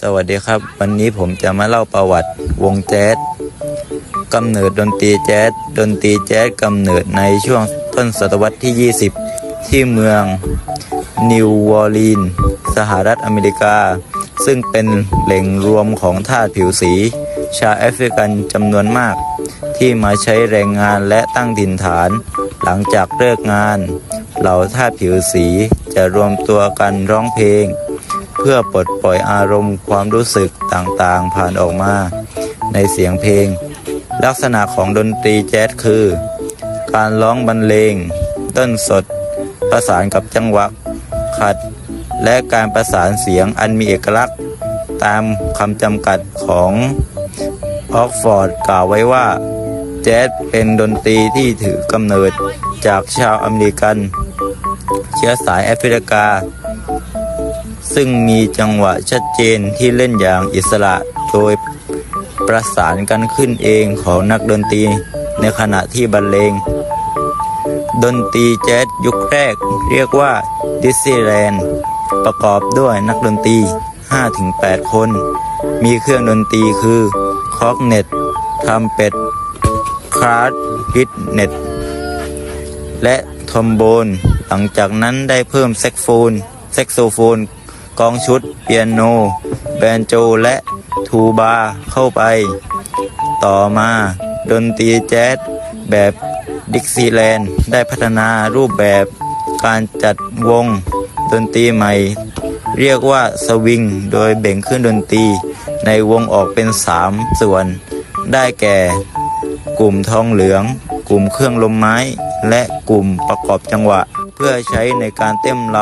สวัสดีครับ วันนี้ผมจะมาเล่าประวัติวงแจ๊สกำเนิดดนตรีแจ๊สดนตรีแจ๊สกำเนิดในช่วงต้นศตวรรษที่ 20 ที่เมืองนิวออร์ลีนส์สหรัฐอเมริกา ซึ่งเป็นแหล่งรวมของทาสผิวสี ชาวแอฟริกันจำนวนมาก ที่มาใช้แรงงานและตั้งถิ่นฐาน หลังจากเลิกงาน เหล่าทาสผิวสีจะรวมตัวกันร้องเพลง เพื่อปลดปล่อยอารมณ์ความรู้สึกต่างๆ ผ่านออกมา ในเสียงเพลง ลักษณะของดนตรีแจ๊สคือ การร้องบรรเลง ต้นสด ประสานกับจังหวะ ขัด และการประสานเสียงอันมีเอกลักษณ์ ตามคำจำกัดของออกฟอร์ดกล่าวไว้ว่า แจ๊สเป็นดนตรีที่ถือกำเนิดจากชาวอเมริกัน เชื้อสายแอฟริกา ซึ่งมีจังหวะชัดเจนที่เล่นอย่างอิสระโดยประสานกันขึ้นเองของนักดนตรีในขณะที่บรรเลง ดนตรีแจ๊สยุคแรกเรียกว่าดิสซีแลนด์ประกอบด้วยนักดนตรี 5-8 คน มีเครื่องดนตรีคือคอกเน็ตทำเป็ดคราร์ดฮิตเน็ตและทอมโบน หลังจากนั้นได้เพิ่มแซกโฟนแซกโซโฟน กองชุดเปียโน แบนโจและทูบาเข้าไป ต่อมาดนตรีแจ๊สแบบดิกซีแลนด์ได้พัฒนารูปแบบการจัดวงดนตรีใหม่ เรียกว่าสวิง โดยแบ่งเครื่องดนตรี ในวงออกเป็นสามส่วน ได้แก่ กลุ่มทองเหลือง กลุ่มเครื่องลมไม้ และกลุ่มประกอบจังหวะ เพื่อใช้ในการเต้นร